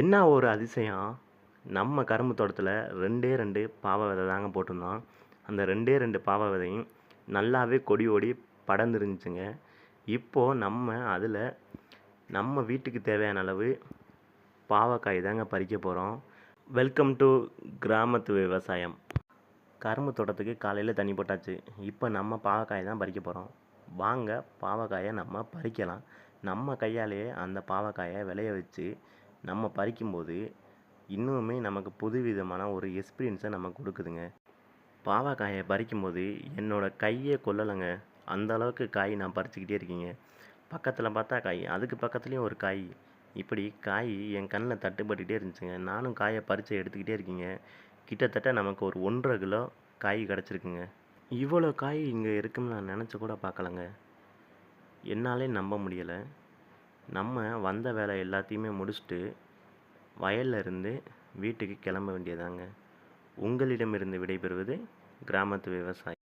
என்ன ஒரு அதிசயம்? நம்ம கரும்பு தோட்டத்தில் ரெண்டே ரெண்டு பாவை விதை தாங்க போட்டிருந்தோம். அந்த ரெண்டே ரெண்டு பாவை விதையும் நல்லாவே கொடி ஓடி படர்ந்துருந்துச்சுங்க. இப்போது நம்ம அதில் நம்ம வீட்டுக்கு தேவையான அளவு பாவக்காய் தாங்க பறிக்க போகிறோம் வெல்கம் டு கிராமத்து விவசாயம். கரும்பு தோட்டத்துக்கு காலையில் தண்ணி போட்டாச்சு. இப்போ நம்ம பாவக்காய் தான் பறிக்க போகிறோம் வாங்க பாவக்காயை நம்ம பறிக்கலாம். நம்ம கையாலேயே அந்த பாவக்காயை விளைய வச்சு நம்ம பறிக்கும்போது இன்னுமே நமக்கு புதுவிதமான ஒரு எக்ஸ்பீரியன்ஸை நமக்கு கொடுக்குதுங்க. பாவக்காயை பறிக்கும்போது என்னோட கையே கொல்லலைங்க. அந்த அளவுக்கு காய் நான் பறிச்சுக்கிட்டே இருக்கீங்க. பக்கத்தில் பார்த்தா காய் அதுக்கு பக்கத்துலேயும் ஒரு காய். இப்படி காய் என் கண்ணில் தட்டுப்பட்டுக்கிட்டே இருந்துச்சுங்க. நானும் காயை பறித்து எடுத்துக்கிட்டே இருக்கீங்க. கிட்டத்தட்ட நமக்கு ஒரு ஒன்றரை கிலோ காய் கிடச்சிருக்குங்க. இவ்வளோ காய் இங்கே இருக்குன்னு நான் நினச்சி கூட பார்க்கலங்க. என்னாலே நம்ப முடியலை. நம்ம வந்த வேலை எல்லாத்தையுமே முடிச்சுட்டு வயல்ல இருந்து வீட்டுக்கு கிளம்ப வேண்டியதாங்க. உங்களிடமிருந்து விடைபெறுவது கிராமத்து விவசாயி.